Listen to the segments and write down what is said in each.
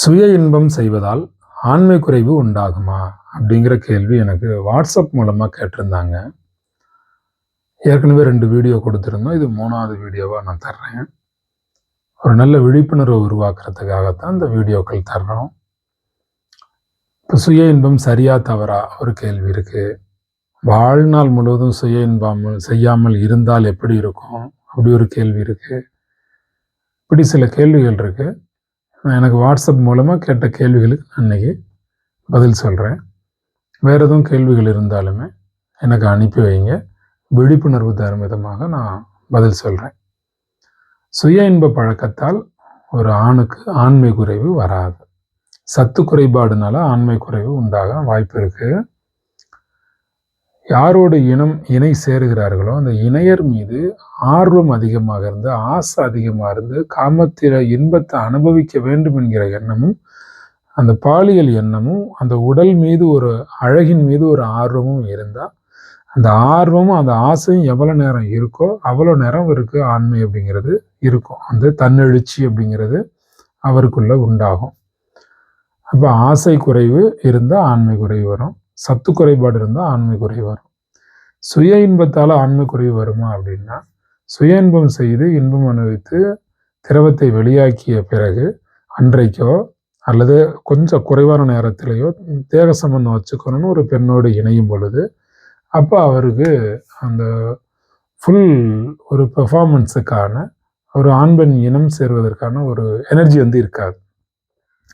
சுய இன்பம் செய்வதால் ஆண்மை குறைவு உண்டாகுமா அப்படிங்கிற கேள்வி எனக்கு வாட்ஸ்அப் மூலமாக கேட்டிருந்தாங்க. ஏற்கனவே ரெண்டு வீடியோ கொடுத்துருந்தோம். இது மூணாவது வீடியோவாக நான் தர்றேன். ஒரு நல்ல விழிப்புணர்வை உருவாக்குறதுக்காகத்தான் இந்த வீடியோக்கள் தர்றோம். இப்போ சுய இன்பம் சரியா தவறா? ஒரு கேள்வி இருக்குது வாழ்நாள் முழுவதும் சுய இன்பம் செய்யாமல் இருந்தால் எப்படி இருக்கும்? அப்படி ஒரு கேள்வி இருக்குது இப்படி சில கேள்விகள் இருக்குது எனக்கு வாட்ஸ்அப் மூலமாக கேட்ட கேள்விகளுக்கு நான் பதில் சொல்கிறேன் வேறு எதுவும் கேள்விகள் இருந்தாலுமே எனக்கு அனுப்பி வைங்க. விழிப்புணர்வு தரும் விதமாக நான் பதில் சொல்கிறேன் சுய இன்ப பழக்கத்தால் ஒரு ஆணுக்கு ஆண்மை குறைவு வராது. சத்து குறைபாடுனால ஆண்மை குறைவு உண்டாக வாய்ப்பு இருக்குது யாரோடு இனம் இணை சேருகிறார்களோ அந்த இணையர் மீது ஆர்வம் அதிகமாக இருந்து ஆசை அதிகமாக இருந்து காமத்தில இன்பத்தை அனுபவிக்க வேண்டும் என்கிற எண்ணமும் அந்த பாலியல் எண்ணமும் அந்த உடல் மீது ஒரு அழகின் மீது ஒரு ஆர்வமும் இருந்தால் அந்த ஆர்வமும் அந்த ஆசையும் எவ்வளோ நேரம் இருக்கோ அவ்வளோ நேரம் அவருக்கு ஆண்மை அப்படிங்கிறது இருக்கும். அந்த தன்னெழுச்சி அப்படிங்கிறது அவருக்குள்ளே உண்டாகும். அப்போ ஆசை குறைவு இருந்தால் ஆண்மை குறைவு வரும். சத்து குறைபாடு இருந்தால் ஆண்மை குறைவு வரும். சுய இன்பத்தால் ஆண்மை குறைவு வருமா அப்படின்னா சுய இன்பம் செய்து இன்பம் அனுபவித்து திரவத்தை வெளியாக்கிய பிறகு அன்றைக்கோ அல்லது கொஞ்சம் குறைவான நேரத்திலேயோ தேக சம்பந்தம் வச்சுக்கணும்னு ஒரு பெண்ணோடு இணையும் பொழுது அப்போ அவருக்கு அந்த ஃபுல் ஒரு பெர்ஃபார்மன்ஸுக்கான ஒரு ஆண் பெண் இனம் சேர்வதற்கான ஒரு எனர்ஜி வந்து இருக்காது.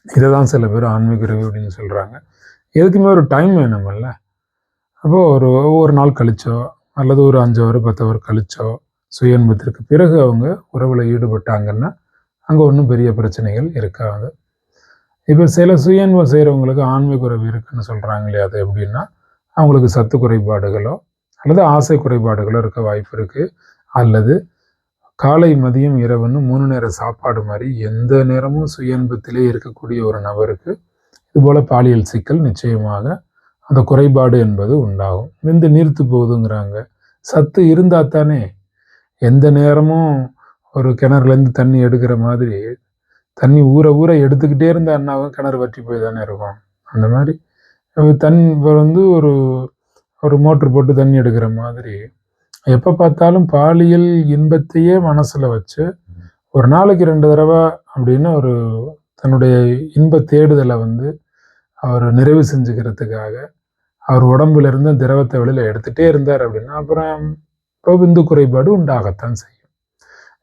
இதை தான் சில பேர் ஆன்மீக அப்படின்னு சொல்கிறாங்க எதுக்குமே ஒரு டைம் வேணுமில்ல. அப்போது ஒரு ஒவ்வொரு நாள் கழிச்சோ அல்லது ஒரு அஞ்சு அவர் பத்து அவர் கழிச்சோ சுயன்பத்திற்கு பிறகு அவங்க உறவில் ஈடுபட்டாங்கன்னா அங்கே ஒன்றும் பெரிய பிரச்சனைகள் இருக்காது. இப்போ சில சுயன்பம் செய்கிறவங்களுக்கு ஆன்மீக குறைவு இருக்குன்னு சொல்கிறாங்க இல்லையா அது எப்படின்னா அவங்களுக்கு சத்து குறைபாடுகளோ அல்லது ஆசை குறைபாடுகளோ இருக்க வாய்ப்பு இருக்குது அல்லது காலை மதியம் இரவுன்னு மூணு நேர சாப்பாடு மாதிரி எந்த நேரமும் சுயன்பத்திலே இருக்கக்கூடிய ஒரு நபருக்கு இதுபோல் பாலியல் சிக்கல் நிச்சயமாக அந்த குறைபாடு என்பது உண்டாகும். விந்து நீர்த்து போகுதுங்கிறாங்க. சத்து இருந்தால் தானே எந்த நேரமும் ஒரு கிணறுலேருந்து தண்ணி எடுக்கிற மாதிரி தண்ணி ஊற ஊற எடுத்துக்கிட்டே இருந்தால் என்னாகும் கிணறு வற்றி போய் தானே இருக்கும். அந்த மாதிரி தன் வந்து ஒரு ஒரு மோட்ரு போட்டு தண்ணி எடுக்கிற மாதிரி எப்போ பார்த்தாலும் பாலியல் இன்பத்தையே மனசில் வச்சு ஒரு நாளைக்கு ரெண்டு தடவை அப்படின்னு ஒரு தன்னுடைய இன்ப தேடுதலை வந்து அவர் நிறைவு செஞ்சுக்கிறதுக்காக அவர் உடம்புலேருந்து திரவத்தை வெளியில் எடுத்துகிட்டே இருந்தார் அப்படின்னா அப்புறம் இப்போ விந்து குறைபாடு உண்டாகத்தான் செய்யும்.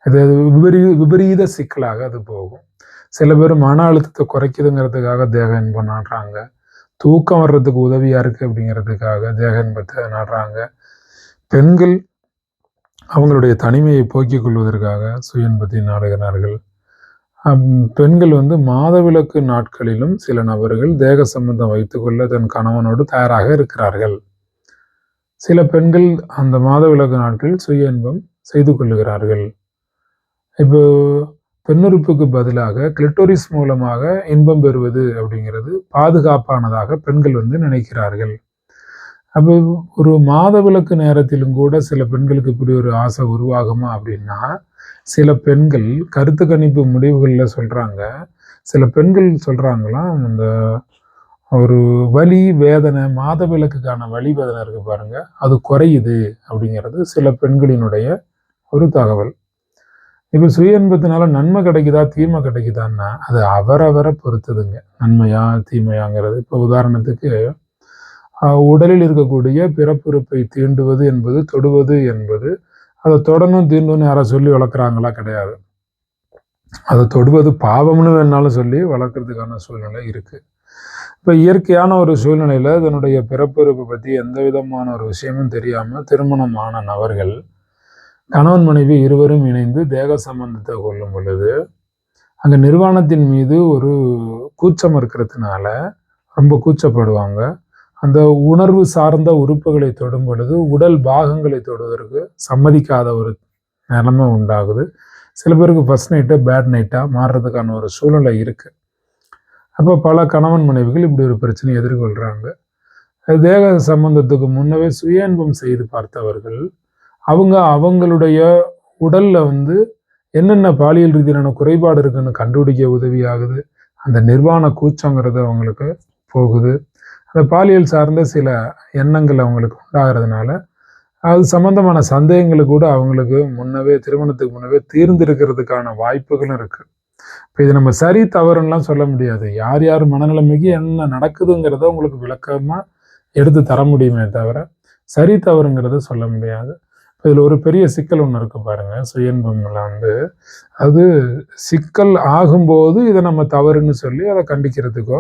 இது விபரீ விபரீத சிக்கலாக அது போகும். சில பேர் மன அழுத்தத்தை குறைக்குதுங்கிறதுக்காக தேக இன்பம் நாடுறாங்க. தூக்கம் வர்றதுக்கு உதவியாக இருக்குது அப்படிங்கிறதுக்காக தேக இன்பத்தை நாடுறாங்க. பெண்கள் அவங்களுடைய தனிமையை போக்கிக் கொள்வதற்காக சுயன்பத்தை நாடுகிறார்கள். பெண்கள் வந்து மாதவிலக்கு நாட்களிலும் சில நபர்கள் தேக சம்பந்தம் வைத்துக்கொள்ள தன் கணவனோடு தயாராக இருக்கிறார்கள். சில பெண்கள் அந்த மாதவிலக்கு நாட்களில் சுய இன்பம் செய்து கொள்ளுகிறார்கள். இப்போ பெண்ணுறுப்புக்கு பதிலாக கிளிட்டோரிஸ் மூலமாக இன்பம் பெறுவது அப்படிங்கிறது பாதுகாப்பானதாக பெண்கள் வந்து நினைக்கிறார்கள். அப்போ ஒரு மாதவிலக்கு நேரத்திலும் கூட சில பெண்களுக்கு இப்படி ஒரு ஆசை உருவாகுமா அப்படின்னா சில பெண்கள் கருத்து கணிப்பு முடிவுகளில் சொல்கிறாங்க சில பெண்கள் சொல்கிறாங்களாம் இந்த ஒரு வலி வேதனை மாதவிலக்குக்கான வலி வேதனை இருக்குது பாருங்கள் அது குறையுது அப்படிங்கிறது சில பெண்களினுடைய ஒரு தகவல். இப்போ சுய இன்பத்தினால நன்மை கிடைக்குதா தீமை கிடைக்குதான்னா அது அவரவரை பொறுத்ததுங்க. நன்மையா தீமையாங்கிறது. இப்போ உதாரணத்துக்கு உடலில் இருக்கக்கூடிய பிறப்புறுப்பை தீண்டுவது என்பது தொடுவது என்பது அதை தொடணும் தீண்டும்னு யாரை சொல்லி வளர்க்குறாங்களா கிடையாது. அதை தொடுவது பாவம்னு வேணாலும் சொல்லி வளர்க்குறதுக்கான சூழ்நிலை இருக்குது இப்போ இயற்கையான ஒரு சூழ்நிலையில் தன்னுடைய பிறப்புறுப்பை பற்றி எந்த விதமான ஒரு விஷயமும் தெரியாமல் திருமணமான நபர்கள் கணவன் மனைவி இருவரும் இணைந்து தேக சம்பந்தத்தை கொள்ளும் பொழுது அங்கே நிர்வாணத்தின் மீது ஒரு கூச்சம் இருக்கிறதுனால ரொம்ப கூச்சப்படுவாங்க. அந்த உணர்வு சார்ந்த உறுப்புகளை தொடும் பொழுது உடல் பாகங்களை தொடுவதற்கு சம்மதிக்காத ஒரு நிலைமை உண்டாகுது. சில பேருக்கு ஃபஸ்ட் நைட்டு பேட் நைட்டாக மாறுறதுக்கான ஒரு சூழ்நிலை இருக்குது அப்போ பல கணவன் மனைவிகள் இப்படி ஒரு பிரச்சனையை எதிர்கொள்கிறாங்க தேக சம்பந்தத்துக்கு முன்னவே சுய இன்பம் செய்து பார்த்தவர்கள் அவங்க அவங்களுடைய உடலில் வந்து என்னென்ன பாலியல் ரீதியிலான குறைபாடு இருக்குன்னு கண்டுபிடிக்க உதவியாகுது. அந்த நிர்வாண கூச்சங்கிறது அவங்களுக்கு போகுது. அந்த பாலியல் சார்ந்த சில எண்ணங்கள் அவங்களுக்கு உண்டாகிறதுனால அது சம்பந்தமான சந்தேகங்கள் கூட அவங்களுக்கு முன்னவே திருமணத்துக்கு முன்னவே தீர்ந்திருக்கிறதுக்கான வாய்ப்புகளும் இருக்கு. இப்போ இது நம்ம சரி தவறுன்னெலாம் சொல்ல முடியாது. யார் யார் மனநிலைமைக்கு என்ன நடக்குதுங்கிறத உங்களுக்கு விளக்கமாக எடுத்து தர முடியுமே தவிர சரி தவறுங்கிறத சொல்ல முடியாது. இதில் ஒரு பெரிய சிக்கல் ஒன்று இருக்கு பாருங்க. சுயன்பம்ல வந்து அது சிக்கல் ஆகும்போது இதை நம்ம தவறுன்னு சொல்லி அதை கண்டிக்கிறதுக்கோ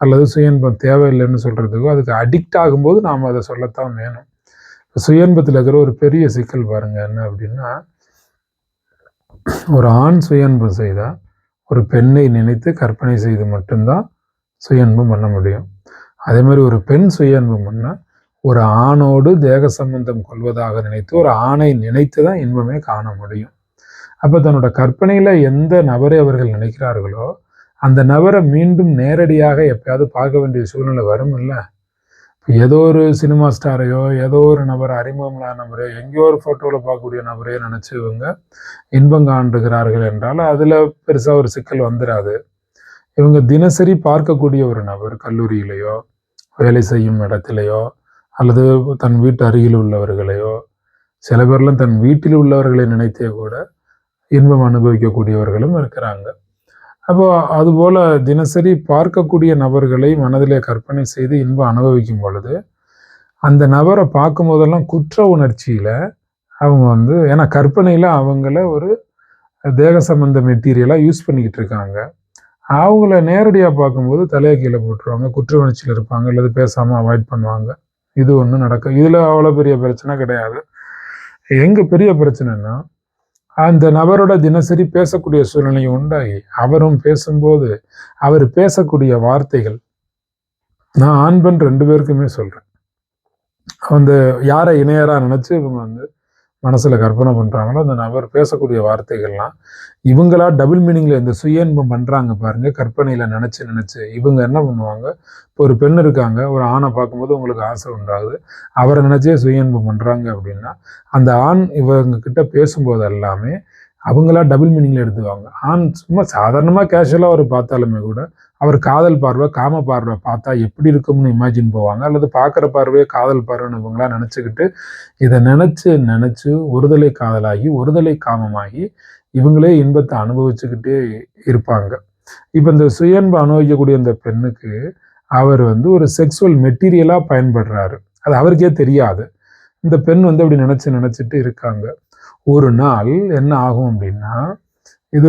அல்லது சுயன்பம் தேவையில்லைன்னு சொல்கிறதுக்கோ அதுக்கு அடிக்ட் ஆகும்போது நாம் அதை சொல்லத்தான் வேணும். இப்போ சுயன்பத்தில் இருக்கிற ஒரு பெரிய சிக்கல் பாருங்கள் என்ன அப்படின்னா ஒரு ஆண் சுயன்பம் செய்தால் ஒரு பெண்ணை நினைத்து கற்பனை செய்து மட்டும்தான் சுயன்பம் பண்ண முடியும். அதே மாதிரி ஒரு பெண் சுயன்பம் பண்ணால் ஒரு ஆணோடு தேக சம்பந்தம் கொள்வதாக நினைத்து ஒரு ஆணை நினைத்து தான் இன்பமே காண முடியும். அப்போ தன்னோட கற்பனையில் எந்த நபரை அவர்கள் நினைக்கிறார்களோ அந்த நபரை மீண்டும் நேரடியாக எப்பயாவது பார்க்க வேண்டிய சூழ்நிலை வரும் இல்லை ஏதோ ஒரு சினிமா ஸ்டாரையோ ஏதோ ஒரு நபர் அறிமுகமான நபரையோ எங்கேயோ ஒரு ஃபோட்டோவில் பார்க்கக்கூடிய நபரையோ நினச்சி இவங்க இன்பம் காண்டுகிறார்கள் என்றால் அதில் பெருசாக ஒரு சிக்கல் வந்துடாது இவங்க தினசரி பார்க்கக்கூடிய ஒரு நபர் கல்லூரியிலையோ வேலை செய்யும் இடத்துலையோ அல்லது தன் வீட்டு அருகில் உள்ளவர்களையோ சில பேர்லாம் தன் வீட்டில் உள்ளவர்களை நினைத்தே கூட இன்பம் அனுபவிக்கக்கூடியவர்களும் இருக்கிறாங்க. அப்போ அதுபோல் தினசரி பார்க்கக்கூடிய நபர்களை மனதிலே கற்பனை செய்து இன்பம் அனுபவிக்கும் பொழுது அந்த நபரை பார்க்கும்போதெல்லாம் குற்ற உணர்ச்சியில் அவங்க வந்து ஏன்னா கற்பனையில் அவங்கள ஒரு தேக சம்பந்த மெட்டீரியலாக யூஸ் பண்ணிக்கிட்டு இருக்காங்க. அவங்கள நேரடியாக பார்க்கும்போது தலையை கீழே போட்டுருவாங்க குற்ற உணர்ச்சியில் இருப்பாங்க அல்லது பேசாமல் அவாய்ட் பண்ணுவாங்க. இது ஒன்றும் நடக்கும். இதில் அவ்வளோ பெரிய பிரச்சனை கிடையாது. எங்கே பெரிய பிரச்சனைன்னா அந்த நபரோட தினசரி பேசக்கூடிய சூழ்நிலை உண்டாகி அவரும் பேசும்போது அவர் பேசக்கூடிய வார்த்தைகள் நான் ஆண் பெண் ரெண்டு பேருக்குமே சொல்கிறேன் அந்த யாரை இணையராக நினச்சி இவங்க வந்து மனசில் கற்பனை பண்ணுறாங்களோ அந்த நபர் பேசக்கூடிய வார்த்தைகள்லாம் இவங்களா டபுள் மீனிங்கில் இந்த சுய இன்பம் பண்ணுறாங்க பாருங்கள் கற்பனையில் நினச்சி நினச்சி இவங்க என்ன பண்ணுவாங்க? இப்போ ஒரு பெண் இருக்காங்க ஒரு ஆணை பார்க்கும்போது உங்களுக்கு ஆசை உண்டாகுது. அவரை நினச்சே சுய இன்பம் பண்ணுறாங்க அப்படின்னா அந்த ஆண் இவங்க கிட்ட பேசும்போது எல்லாமே அவங்களா டபுள் மீனிங்கில் எடுத்துவாங்க ஆண் சும்மா சாதாரணமாக கேஷுவலாக அவர் பார்த்தாலுமே கூட அவர் காதல் பார்வை காம பார்வை பார்த்தா எப்படி இருக்கும்னு இமேஜின் போவாங்க அல்லது பார்க்குற பார்வையே காதல் பார்வைன்னு இவங்களா நினச்சிக்கிட்டு இதை நினச்சி நினச்சி ஒருதலை காதலாகி ஒருதலை காமமாகி இவங்களே இன்பத்தை அனுபவிச்சுக்கிட்டே இருப்பாங்க. இப்போ இந்த சுயன்பு அனுபவிக்கக்கூடிய இந்த பெண்ணுக்கு அவர் வந்து ஒரு செக்ஸுவல் மெட்டீரியலாக பயன்படுறாரு. அது அவருக்கே தெரியாது. இந்த பெண் வந்து அப்படி நினச்சி நினச்சிட்டு இருக்காங்க. ஒரு நாள் என்ன ஆகும் அப்படின்னா இது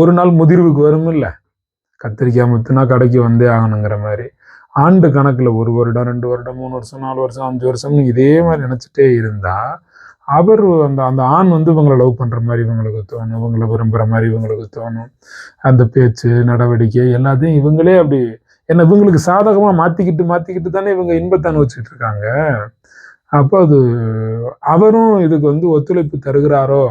ஒரு நாள் முதிர்வுக்கு வரும் இல்லை கத்திரிக்காய் முத்துனா கடைக்கு வந்தே ஆகணுங்கிற மாதிரி. ஆண்டு கணக்கில் ஒரு வருடம் ரெண்டு வருடம் மூணு வருஷம் நாலு வருஷம் அஞ்சு வருஷம்னு இதே மாதிரி நினச்சிட்டே இருந்தால் அவர் அந்த அந்த ஆண் வந்து இவங்களை லவ் பண்ணுற மாதிரி இவங்களுக்கு தோணும் இவங்களை விரும்புகிற மாதிரி இவங்களுக்கு தோணும். அந்த பேச்சு நடவடிக்கை எல்லாத்தையும் இவங்களே அப்படி என்ன இவங்களுக்கு சாதகமாக மாற்றிக்கிட்டு மாற்றிக்கிட்டு தானே இவங்க இன்பத்தை அனுபவிச்சுட்டு இருக்காங்க. அப்போ அது அவரும் இதுக்கு வந்து ஒத்துழைப்பு தருகிறாரோ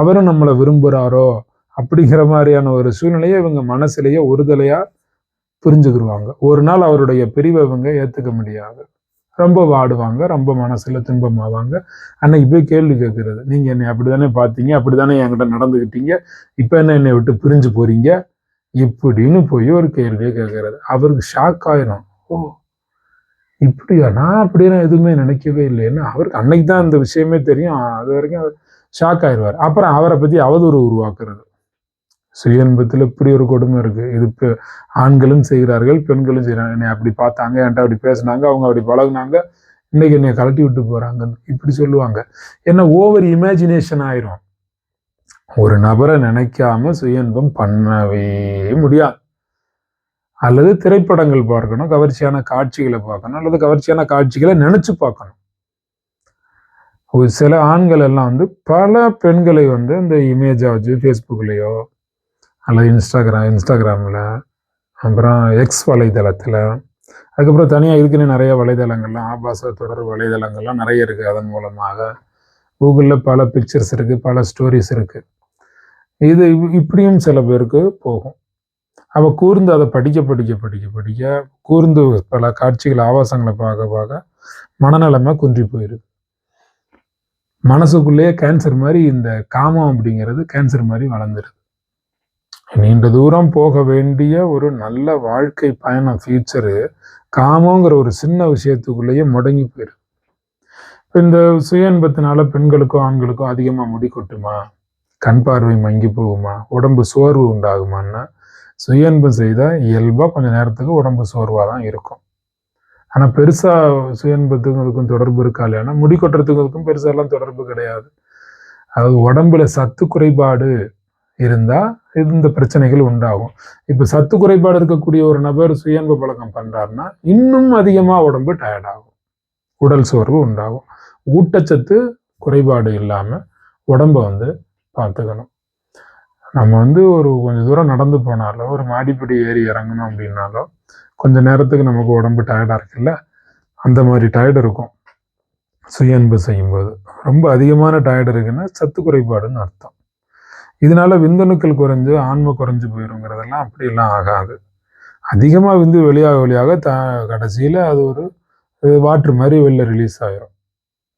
அவரும் நம்மளை விரும்புகிறாரோ அப்படிங்கிற மாதிரியான ஒரு சூழ்நிலையை இவங்க மனசுலேயே ஒருதலையாக புரிஞ்சுக்கிடுவாங்க ஒரு நாள் அவருடைய பிரிவை இவங்க ஏற்றுக்க முடியாது. ரொம்ப வாடுவாங்க ரொம்ப மனசில் துன்பமாவாங்க. அன்னைக்கு போய் கேள்வி கேட்குறது நீங்கள் என்னை அப்படி தானே பார்த்தீங்க அப்படி தானே என்கிட்ட நடந்துக்கிட்டீங்க இப்போ என்ன என்னை விட்டு பிரிஞ்சு போறீங்க? இப்படின்னு போய் ஒரு கேள்வியை கேட்கறது அவருக்கு ஷாக் ஆயிரும். ஓ இப்படியா? நான் அப்படின்னு எதுவுமே நினைக்கவே இல்லைன்னு அவருக்கு அன்னைக்கு தான் இந்த விஷயமே தெரியும். அது வரைக்கும் ஷாக் ஆயிடுவார் அப்புறம் அவரை பற்றி அவதூறு உருவாக்குறது. சுய இன்பத்தில் இப்படி ஒரு கொடுமை இருக்குது இது இப்போ ஆண்களும் செய்கிறார்கள் பெண்களும் செய்கிறாங்க என்னை அப்படி பார்த்தாங்க என்கிட்ட அப்படி பேசினாங்க அவங்க அப்படி பழகுனாங்க இன்றைக்கி என்னை கலட்டி விட்டு போகிறாங்கன்னு இப்படி சொல்லுவாங்க. என்ன ஓவர் இமேஜினேஷன் ஆயிரும். ஒரு நபரை நினைக்காம சுய இன்பம் பண்ணவே முடியாது. அல்லது திரைப்படங்கள் பார்க்கணும் கவர்ச்சியான காட்சிகளை பார்க்கணும் அல்லது கவர்ச்சியான காட்சிகளை நினச்சி பார்க்கணும். ஒரு சில ஆண்கள் எல்லாம் வந்து பல பெண்களை வந்து இந்த இமேஜை வச்சு ஃபேஸ்புக்லேயோ அல்லது இன்ஸ்டாகிராம் இன்ஸ்டாகிராமில் அப்புறம் எக்ஸ் வலைதளத்தில். அதுக்கப்புறம் தனியாக இருக்குன்னு நிறைய வலைதளங்கள்லாம் ஆபாச தொடர் வலைதளங்கள்லாம் நிறைய இருக்குது அதன் மூலமாக கூகுளில் பல பிக்சர்ஸ் இருக்குது பல ஸ்டோரிஸ் இருக்குது இது இப்படியும் சில பேருக்கு போகும். அப்போ கூர்ந்து அதை படிக்க படிக்க படிக்க படிக்க கூர்ந்து பல காட்சிகள் ஆபாசங்களை பார்க்க பார்க்க மனநலமை குன்றி போயிடுது மனசுக்குள்ளேயே கேன்சர் மாதிரி இந்த காமம் அப்படிங்கிறது கேன்சர் மாதிரி வளர்ந்துருது. நீண்ட தூரம் போக வேண்டிய ஒரு நல்ல வாழ்க்கை பயணம் ஃபியூச்சரு காமங்கிற ஒரு சின்ன விஷயத்துக்குள்ளேயே முடங்கி போயிடும் இப்போ இந்த சுய இன்பத்தினால பெண்களுக்கும் ஆண்களுக்கும் அதிகமாக முடி கொட்டுமா? கண் பார்வை மங்கி போகுமா? உடம்பு சோர்வு உண்டாகுமான்னா சுய இன்பம் செய்தால் இயல்பாக கொஞ்சம் நேரத்துக்கு உடம்பு சோர்வாக தான் இருக்கும். ஆனால் பெருசாக சுய இன்பத்துக்கும் அதுக்கும் தொடர்பு இருக்கா இல்லையானா முடி கொட்டுறதுக்கும் அதுக்கும் பெருசாலாம் தொடர்பு கிடையாது. அதாவது உடம்புல சத்து குறைபாடு இருந்தால் இந்த பிரச்சனைகள் உண்டாகும். இப்போ சத்து குறைபாடு இருக்கக்கூடிய ஒரு நபர் சுயன்பு பழக்கம் பண்ணுறாருன்னா இன்னும் அதிகமாக உடம்பு டயர்டாகும் உடல் சோர்வு உண்டாகும். ஊட்டச்சத்து குறைபாடு இல்லாமல் உடம்பை வந்து பார்த்துக்கணும். நம்ம வந்து ஒரு கொஞ்சம் தூரம் நடந்து போனாலோ ஒரு மாடிப்படி ஏறி இறங்கணும் அப்படின்னாலோ கொஞ்சம் நேரத்துக்கு நமக்கு உடம்பு டயர்டாக இருக்குல்ல? அந்த மாதிரி டயர்டு இருக்கும். சுயன்பு செய்யும்போது. ரொம்ப அதிகமான டயர்டு இருக்குன்னா சத்து குறைபாடுன்னு அர்த்தம். இதனால விந்தணுக்கள் குறைஞ்சு ஆன்மை குறைஞ்சு போயிருங்கிறதெல்லாம் அப்படியெல்லாம் ஆகாது. அதிகமாக விந்து வெளியாக வெளியாக த கடைசியில் அது ஒரு வாட்ரு மாதிரி வெளில ரிலீஸ் ஆகிரும்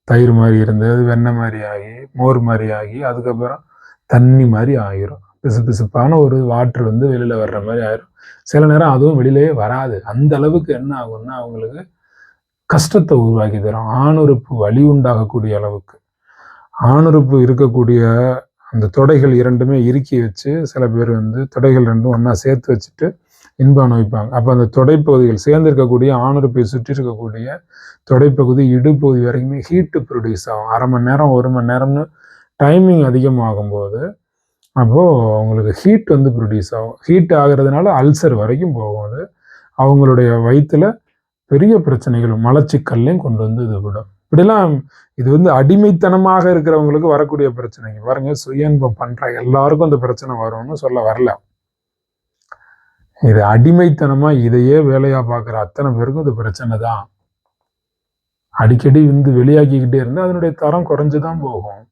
தயிர் மாதிரி இருந்து அது வெண்ணெய் மாதிரி ஆகி மோர் மாதிரி ஆகி அதுக்கப்புறம் தண்ணி மாதிரி ஆகிரும் பிசு பிசுப்பான ஒரு வாட்ரு வந்து வெளியில் வர்ற மாதிரி ஆயிரும். சில நேரம் அதுவும் வெளியிலேயே வராது. அந்த அளவுக்கு என்ன ஆகும்னா அவங்களுக்கு கஷ்டத்தை உருவாக்கி தரும். ஆணுறுப்பு வலி உண்டாகக்கூடிய அளவுக்கு. ஆணுறுப்பு இருக்கக்கூடிய அந்த தொடைகள் இரண்டுமே இறுக்கி வச்சு சில பேர் வந்து தொடைகள் ரெண்டும் ஒன்றா சேர்த்து வச்சுட்டு இன்பம் அனுபவிப்பாங்க. அப்போ அந்த தொடைப்பகுதிகள் சேர்ந்திருக்கக்கூடிய ஆணுறுப்பை சுற்றி இருக்கக்கூடிய தொடைப்பகுதி இடுப்பகுதி வரைக்குமே ஹீட்டு ப்ரொடியூஸ் ஆகும். அரை மணி நேரம் ஒரு மணி நேரம்னு டைமிங் அதிகமாகும் போது அப்போது அவங்களுக்கு ஹீட் வந்து ப்ரொடியூஸ் ஆகும். ஹீட் ஆகிறதுனால அல்சர் வரைக்கும் போகும் அது அவங்களுடைய வயிற்றில் பெரிய பிரச்சனைகள் மலச்சிக்கல்லையும் கொண்டு வந்து இது விடும். இப்படிலாம் இது வந்து அடிமைத்தனமாக இருக்கிறவங்களுக்கு வரக்கூடிய பிரச்சனைங்க. பாருங்க சுய இன்பம் பண்ற எல்லாருக்கும் அந்த பிரச்சனை வரும்னு சொல்ல வரல. இது அடிமைத்தனமா இதையே வேலையா பார்க்குற அத்தனை பேருக்கும் இது பிரச்சனை தான். அடிக்கடி வந்து வெளியாக்கிக்கிட்டே இருந்தால் அதனுடைய தரம் குறைஞ்சுதான் போகும்.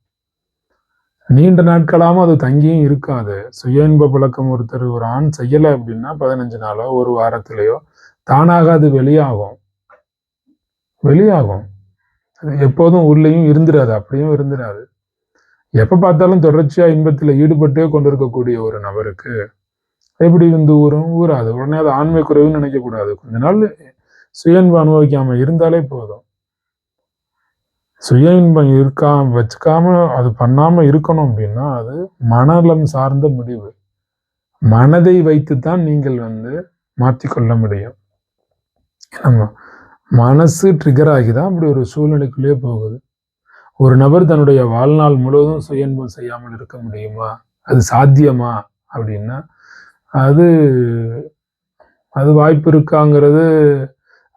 நீண்ட நாட்களாம அது தங்கியும் இருக்காது. சுய இன்ப பழக்கம் ஒருத்தர் ஒரு ஆண் செய்யலை அப்படின்னா பதினஞ்சு நாளோ ஒரு வாரத்திலேயோ தானாக அது வெளியாகும். வெளியாகும். எப்போதும் உள்ளேயும் இருந்துடாது அப்படியும் இருந்துடாது எப்போ பார்த்தாலும் தொடர்ச்சியாக இன்பத்தில் ஈடுபட்டே கொண்டிருக்கக்கூடிய ஒரு நபருக்கு எப்படி வந்து ஊரும்? ஊறாது உடனே அது ஆண்மை குறைவுன்னு நினைக்கக்கூடாது கொஞ்ச நாள் சுய இன்பம் அனுபவிக்காமல் இருந்தாலே போதும். சுய இன்பம் இருக்கா வச்சுக்காம அது பண்ணாமல் இருக்கணும் அப்படின்னா அது மனநலம் சார்ந்த முடிவு. மனதை வைத்து தான் நீங்கள் வந்து மாற்றிக்கொள்ள முடியும். நம்ம மனசு ட்ரிகர் ஆகி தான் அப்படி ஒரு சூழ்நிலைக்குள்ளேயே போகுது. ஒரு நபர் தன்னுடைய வாழ்நாள் முழுவதும் சுயன்பம் செய்யாமல் இருக்க முடியுமா? அது சாத்தியமா? அப்படின்னா அது அது வாய்ப்பு இருக்காங்கிறது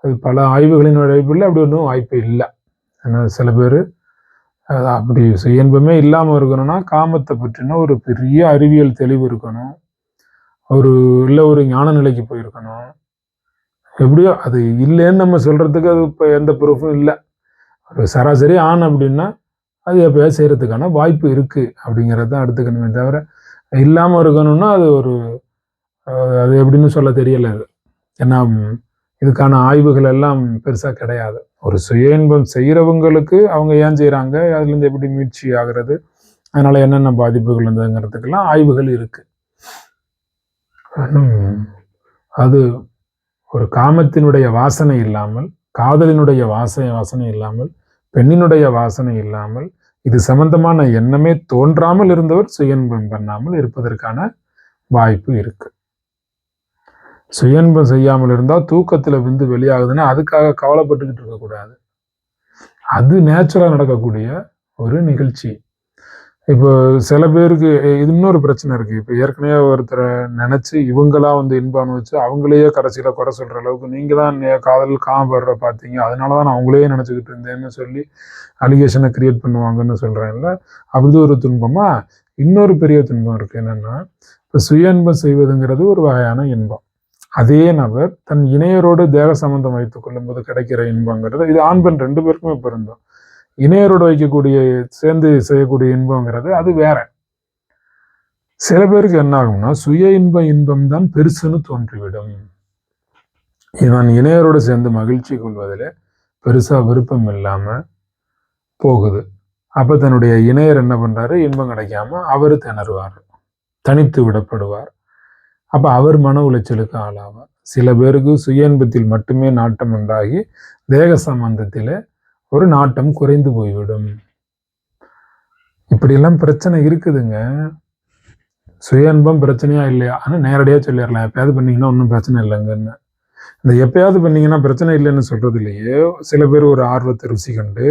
அது பல ஆய்வுகளின் வாய்ப்பில் அப்படி ஒன்றும் வாய்ப்பு இல்லை. ஏன்னா சில பேர் அப்படி சுயன்பமே இல்லாமல் இருக்கணும்னா காமத்தை பற்றின ஒரு பெரிய அறிவியல் தெளிவு இருக்கணும். ஒரு இல்லை ஒரு ஞான நிலைக்கு போயிருக்கணும். எப்படியோ அது இல்லைன்னு நம்ம சொல்கிறதுக்கு அது இப்போ எந்த ப்ரூஃபும் இல்லை. ஒரு சராசரி ஆண் அப்படின்னா அது எப்போயாவது செய்கிறதுக்கான வாய்ப்பு இருக்குது அப்படிங்கிறத தான் எடுத்துக்கணுமே தவிர இல்லாமல் இருக்கணும்னா அது ஒரு அது எப்படின்னு சொல்ல தெரியலை அது. ஏன்னா இதுக்கான ஆய்வுகள் எல்லாம் பெருசாக கிடையாது. ஒரு சுய இன்பம் செய்கிறவங்களுக்கு அவங்க ஏன் செய்கிறாங்க அதுலேருந்து எப்படி மீட்சி ஆகிறது அதனால் என்னென்ன பாதிப்புகள் இருந்ததுங்கிறதுக்கெல்லாம் ஆய்வுகள் இருக்குது அது ஒரு காமத்தினுடைய வாசனை இல்லாமல் காதலினுடைய வாசனை வாசனை இல்லாமல் பெண்ணினுடைய வாசனை இல்லாமல் இது சம்பந்தமான எண்ணமே தோன்றாமல் இருந்தவர் சுயன்பம் பண்ணாமல் இருப்பதற்கான வாய்ப்பு இருக்கு. சுயன்பம் செய்யாமல் இருந்தால் தூக்கத்தில் விந்து வெளியாகுதுன்னா அதுக்காக கவலைப்பட்டுக்கிட்டு இருக்கக்கூடாது. அது நேச்சுரலாக நடக்கக்கூடிய ஒரு நிகழ்ச்சி. இப்போ சில பேருக்கு இன்னொரு பிரச்சனை இருக்குது இப்போ ஏற்கனவே ஒருத்தரை நினச்சி இவங்களா வந்து இன்பம் வச்சு அவங்களையே கடைசியில் குறை சொல்கிற அளவுக்கு நீங்கள் தான் காதல் காம்படுற பார்த்தீங்க அதனால தான் நான் அவங்களே நினச்சிக்கிட்டு இருந்தேன்னு சொல்லி அலிகேஷனை கிரியேட் பண்ணுவாங்கன்னு சொல்கிறேன்ல அப்படி ஒரு துன்பமாக இன்னொரு பெரிய துன்பம் இருக்குது என்னென்னா இப்போ சுய இன்பம் செய்வதுங்கிறது ஒரு வகையான இன்பம். அதே நபர் தன் இணையரோடு தேக சம்பந்தம் வைத்துக் கொள்ளும் போது கிடைக்கிற இன்பங்கிறது இது ஆண் பெண் ரெண்டு பேருக்குமே பொருந்தும். இணையரோடு வைக்கக்கூடிய சேர்ந்து செய்யக்கூடிய இன்பங்கிறது அது வேற. சில பேருக்கு என்ன ஆகும்னா சுய இன்ப இன்பம் தான் பெருசுன்னு தோன்றிவிடும். இவன் இணையரோடு சேர்ந்து மகிழ்ச்சி கொள்வதில் பெருசா விருப்பம் இல்லாமல் போகுது. அப்போ தன்னுடைய இணையர் என்ன பண்றாரு? இன்பம் கிடைக்காம அவர் திணறுவார். தனித்து விடப்படுவார். அப்ப அவர் மன உளைச்சலுக்கு ஆளாவார். சில பேருக்கு சுய இன்பத்தில் மட்டுமே நாட்டம் உண்டாகி தேக சம்பந்தத்திலே ஒரு நாட்டம் குறைந்து போய்விடும். இப்படியெல்லாம் பிரச்சனை இருக்குதுங்க. சுய அன்பம் பிரச்சனையா இல்லையா? ஆனால் நேரடியாக சொல்லிடலாம். எப்பயாவது பண்ணீங்கன்னா ஒன்றும் பிரச்சனை இல்லைங்கன்னு. இந்த எப்பயாவது பண்ணீங்கன்னா பிரச்சனை இல்லைன்னு சொல்றது இல்லையே சில பேர் ஒரு ஆர்வத்தை ருசி கண்டு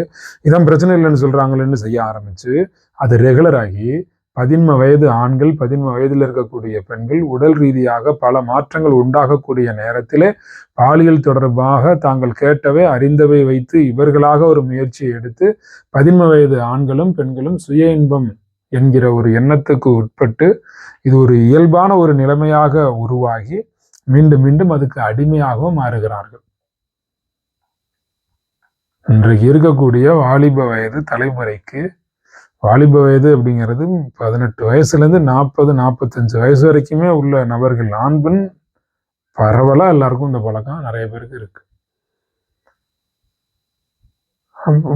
இதான் பிரச்சனை இல்லைன்னு சொல்றாங்களேன்னு செய்ய ஆரம்பிச்சு அது ரெகுலர் ஆகி பதின்ம வயது ஆண்கள் பதின்ம வயதில் இருக்கக்கூடிய பெண்கள் உடல் ரீதியாக பல மாற்றங்கள் உண்டாகக்கூடிய நேரத்திலே பாலியல் தொடர்பாக தாங்கள் கேட்டவை அறிந்தவை வைத்து இவர்களாக ஒரு முயற்சியை எடுத்து பதின்ம வயது ஆண்களும் பெண்களும் சுய இன்பம் என்கிற ஒரு எண்ணத்துக்கு உட்பட்டு இது ஒரு இயல்பான ஒரு நிலைமையாக உருவாகி மீண்டும் மீண்டும் அதுக்கு அடிமையாகவும் மாறுகிறார்கள். இன்றைக்கு இருக்கக்கூடிய வாலிப வயது தலைமுறைக்கு வாலிப வயது அப்படிங்கிறது பதினெட்டு வயசுலேருந்து நாற்பது நாற்பத்தஞ்சு வயசு வரைக்குமே உள்ள நபர்கள். ஆண் பெண் பரவலா எல்லாருக்கும் இந்த பழக்கம் நிறைய பேருக்கு இருக்கு.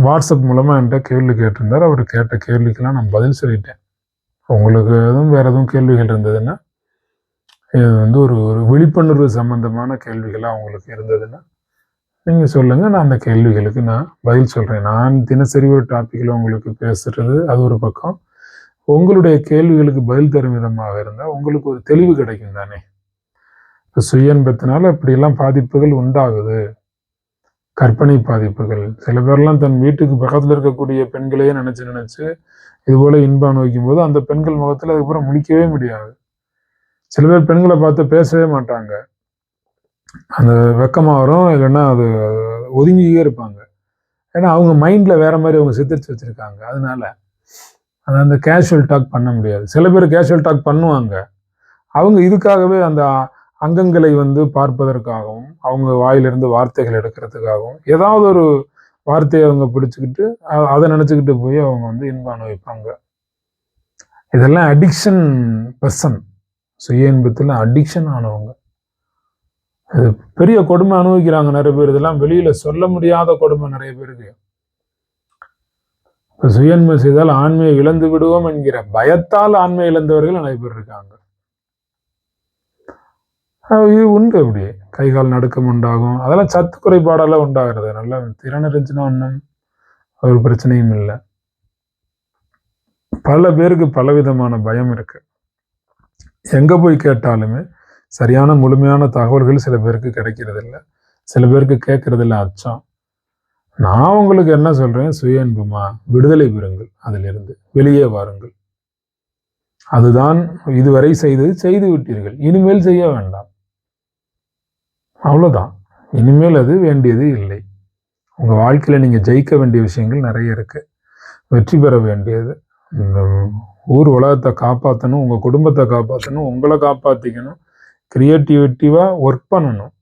வாட்ஸ்அப் மூலமாக என்கிட்ட கேள்வி கேட்டிருந்தார். அவர் கேட்ட கேள்விக்கெல்லாம் நான் பதில் சொல்லிட்டேன். உங்களுக்கு எதுவும் வேறு எதுவும் கேள்விகள் இருந்ததுன்னா இது வந்து ஒரு ஒரு விழிப்புணர்வு சம்பந்தமான கேள்விகளாக அவங்களுக்கு இருந்ததுன்னா நீங்கள் சொல்லுங்கள் நான் அந்த கேள்விகளுக்கு நான் பதில் சொல்கிறேன் நான் தினசரி ஒரு டாப்பிக்கில் உங்களுக்கு பேசுறது அது ஒரு பக்கம். உங்களுடைய கேள்விகளுக்கு பதில் தரும் விதமாக இருந்தால் உங்களுக்கு ஒரு தெளிவு கிடைக்கும் தானே? இப்போ சுயன்பத்தினால இப்படியெல்லாம் பாதிப்புகள் உண்டாகுது. கற்பனை பாதிப்புகள். சில பேர்லாம் தன் வீட்டுக்கு பக்கத்தில் இருக்கக்கூடிய பெண்களையே நினச்சி நினச்சி இதுபோல் இன்பம் நோக்கும் போது அந்த பெண்கள் முகத்தில் அதுக்கப்புறம் முழிக்கவே முடியாது. சில பேர் பெண்களை பார்த்து பேசவே மாட்டாங்க. அந்த வெக்கமாக வரும் இல்லைன்னா அது ஒதுங்கியே இருப்பாங்க. ஏன்னா அவங்க மைண்டில் வேறு மாதிரி அவங்க சித்தரித்து வச்சுருக்காங்க. அதனால அது அந்த கேஷுவல் டாக் பண்ண முடியாது. சில பேர் கேஷுவல் டாக் பண்ணுவாங்க. அவங்க இதுக்காகவே அந்த அங்கங்களை வந்து பார்ப்பதற்காகவும் அவங்க வாயிலிருந்து வார்த்தைகள் எடுக்கிறதுக்காகவும் ஏதாவது ஒரு வார்த்தையை அவங்க பிடிச்சிக்கிட்டு அதை நினச்சிக்கிட்டு போய் அவங்க வந்து இன்பம் அனுபவிப்பாங்க இதெல்லாம் அடிக்ஷன் பர்சன் சுய இன்பத்தில் அடிக்ஷன் ஆனவங்க. அது பெரிய கொடுமை அனுபவிக்கிறாங்க நிறைய பேர். இதெல்லாம் வெளியில சொல்ல முடியாத கொடுமை நிறைய பேருக்கு இப்போ சுயன்மை செய்தால் ஆண்மையை இழந்து விடுவோம் என்கிற பயத்தால் ஆண்மை இழந்தவர்கள் நிறைய பேர் இருக்காங்க. இது உண்டு அப்படி. கை கால் நடுக்கம் உண்டாகும். அதெல்லாம் சத்து குறைபாடெல்லாம் உண்டாகிறது. நல்லா திறன் இருந்துச்சுன்னா ஒன்றும் ஒரு பிரச்சனையும் இல்லை. பல பேருக்கு பலவிதமான பயம் இருக்கு. எங்கே போய் கேட்டாலுமே சரியான முழுமையான தகவல்கள் சில பேருக்கு கிடைக்கிறது இல்லை சில பேருக்கு கேட்கறது இல்லை அச்சம். நான் உங்களுக்கு என்ன சொல்றேன்? சுய அன்புமா? விடுதலை பெறுங்கள் அதிலிருந்து. வெளியே வாருங்கள். அதுதான் இதுவரை செய்து செய்து விட்டீர்கள். இனிமேல் செய்ய வேண்டாம். அவ்வளோதான் இனிமேல் அது வேண்டியது இல்லை. உங்கள் வாழ்க்கையில் நீங்கள் ஜெயிக்க வேண்டிய விஷயங்கள் நிறைய இருக்குது வெற்றி பெற வேண்டியது. இந்த ஊர் உலகத்தை காப்பாற்றணும் உங்கள் குடும்பத்தை காப்பாற்றணும் உங்களை காப்பாற்றிக்கணும் க்ரியேட்டிவிட்டிவாக ஒர்க் பண்ணணும்.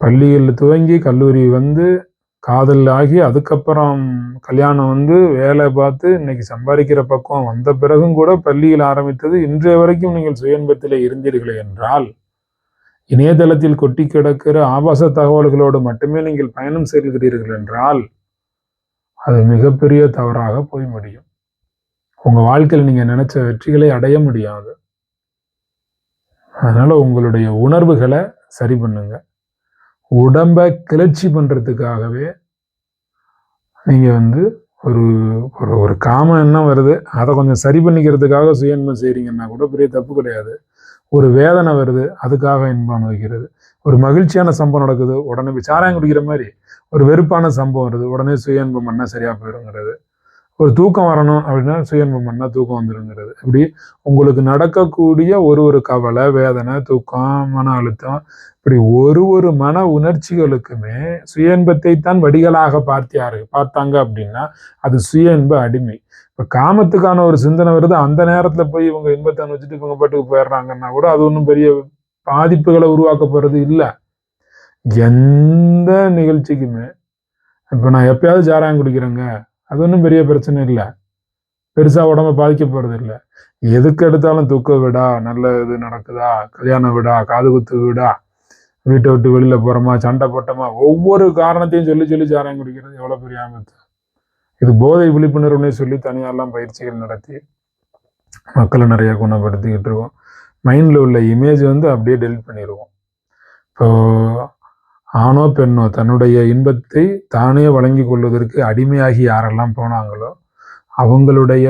பள்ளிகளில் துவங்கி கல்லூரி வந்து காதல் ஆகி அதுக்கப்புறம் கல்யாணம் வந்து வேலை பார்த்து இன்னைக்கு சம்பாதிக்கிற பக்கம் வந்த பிறகும் கூட பள்ளியில் ஆரம்பித்தது இன்றைய வரைக்கும் நீங்கள் சுயன்பத்தில் இருந்தீர்கள் என்றால் இணையதளத்தில் கொட்டி கிடக்கிற ஆபாச தகவல்களோடு மட்டுமே நீங்கள் பயணம் செல்கிறீர்கள் என்றால் அது மிகப்பெரிய தவறாக போய் முடியும். உங்கள் வாழ்க்கையில் நீங்கள் நினைச்ச வெற்றிகளை அடைய முடியாது. அதனால் உங்களுடைய உணர்வுகளை சரி பண்ணுங்க. உடம்ப கிளர்ச்சி பண்ணுறதுக்காகவே நீங்கள் வந்து ஒரு ஒரு ஒரு காம எண்ணம் வருது. அதை கொஞ்சம் சரி பண்ணிக்கிறதுக்காக சுயன்மம் செய்கிறீங்கன்னா கூட பெரிய தப்பு கிடையாது. ஒரு வேதனை வருது அதுக்காக இன்பம் அனுபவிக்கிறது ஒரு மகிழ்ச்சியான சம்பவம் நடக்குது உடனே சாராயம் குடிக்கிற மாதிரி ஒரு வெறுப்பான சம்பவம் வருது உடனே சுய இன்பம் பண்ணால் சரியாக போயிருங்கிறது. ஒரு தூக்கம் வரணும் அப்படின்னா சுயன்பம் பண்ணால் தூக்கம் வந்துருங்கிறது. இப்படி உங்களுக்கு நடக்கக்கூடிய ஒரு ஒரு கவலை வேதனை தூக்கம் மன அழுத்தம் இப்படி ஒரு ஒரு மன உணர்ச்சிகளுக்குமே சுயன்பத்தை தான் வடிகளாக பார்த்தியாரு பார்த்தாங்க அப்படின்னா அது சுயன்ப அடிமை. இப்போ காமத்துக்கான ஒரு சிந்தனை வருது. அந்த நேரத்தில் போய் இவங்க இன்பத்தை வச்சுட்டு இவங்க பாட்டுக்கு போயிடுறாங்கன்னா கூட அது ஒன்றும் பெரிய பாதிப்புகளை உருவாக்க போகிறது இல்லை. எந்த நிகழ்ச்சிக்குமே இப்போ நான் எப்பயாவது சாராயம் குடிக்கிறேங்க. அது ஒன்றும் பெரிய பிரச்சனை இல்லை. பெருசாக உடம்ப பாதிக்க போகிறது இல்லை. எதுக்கு எடுத்தாலும் தூக்க விடா நல்ல இது நடக்குதா கல்யாணம் விடா காது குத்து விடா வீட்டை விட்டு வெளியில் போகிறோமா சண்டை போட்டோமா ஒவ்வொரு காரணத்தையும் சொல்லி சொல்லி சாராயம் குடிக்கிறது எவ்வளோ பெரிய ஆபத்து. இது போதை விழிப்புணர்வுனே சொல்லி தனியாரெலாம் பயிற்சிகள் நடத்தி மக்களை நிறைய குணப்படுத்திக்கிட்டு இருக்கோம். மைண்டில் உள்ள இமேஜ் வந்து அப்படியே டெலிட் பண்ணிடுவோம் இப்போது ஆணோ பெண்ணோ தன்னுடைய இன்பத்தை தானே வழங்கி கொள்வதற்கு அடிமையாகி யாரெல்லாம் போனாங்களோ அவங்களுடைய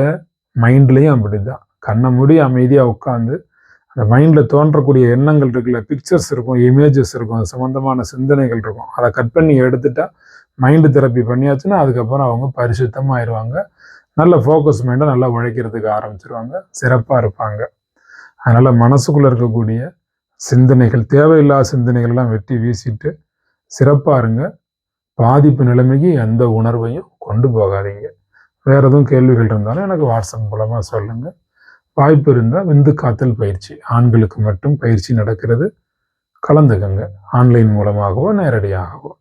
மைண்ட்லேயும் அப்படி தான் கண்ணை மூடி அமைதியாக உட்காந்து அந்த மைண்டில் தோன்றக்கூடிய எண்ணங்கள் இருக்குல்ல பிக்சர்ஸ் இருக்கும் இமேஜஸ் இருக்கும் அது சம்மந்தமான சிந்தனைகள் இருக்கும். அதை கட் பண்ணி எடுத்துட்டா மைண்டு தெரப்பி பண்ணியாச்சுன்னா அதுக்கப்புறம் அவங்க பரிசுத்தமாயிருவாங்க. நல்ல ஃபோக்கஸ் மைண்டை நல்லா உழைக்கிறதுக்கு ஆரம்பிச்சிருவாங்க. சிறப்பாக இருப்பாங்க. அதனால் மனசுக்குள்ளே இருக்கக்கூடிய சிந்தனைகள் தேவையில்லாத சிந்தனைகள்லாம் வெட்டி வீசிட்டு சிறப்பாக இருங்க. பாதிப்பு நிலைமைக்கு எந்த உணர்வையும் கொண்டு போகாதீங்க. வேறு எதுவும் கேள்விகள் இருந்தாலும் எனக்கு வாட்ஸ்அப் மூலமாக சொல்லுங்கள் வாய்ப்பு இருந்தால் விந்து காத்தல் பயிற்சி ஆண்களுக்கு மட்டும் பயிற்சி நடக்கிறது. கலந்துக்கங்க. ஆன்லைன் மூலமாகவோ நேரடியாகவோ.